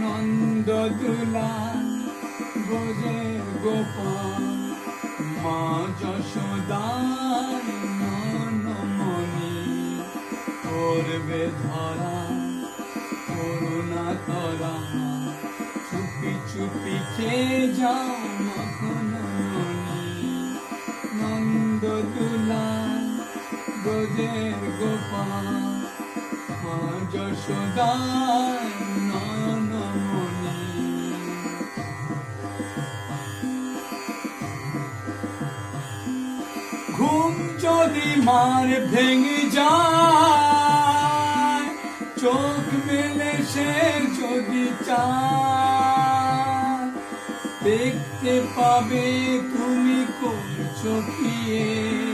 নন্দ দুলা বোঝে গোপাল মা যশোদার মনমণি করবে ধরা, করুণা তরা, চুপি চুপি খেয়ে যাও মখন নন্দ দুলা বোঝের গোপাল মা যশোদার নয়নমণি ঘুম যদি মার ভেঙে যায়, চোখ মেলে সে যদি চায়। দেখতে পাবে তুমি করছ করবে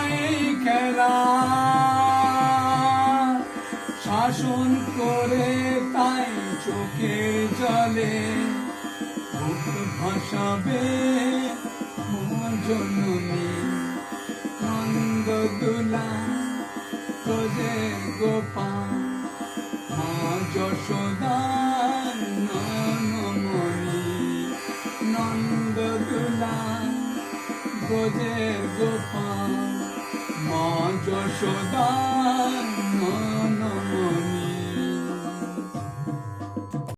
শাসন করে তাই চোখের জলে। বুক ভাসাবে জননী। নন্দ দুলা, খোঁজে গোপাল। মা যশোদার নয়নমণি নন্দ দুলা, খোঁজে গোপাল। মা যশোদার নয়ন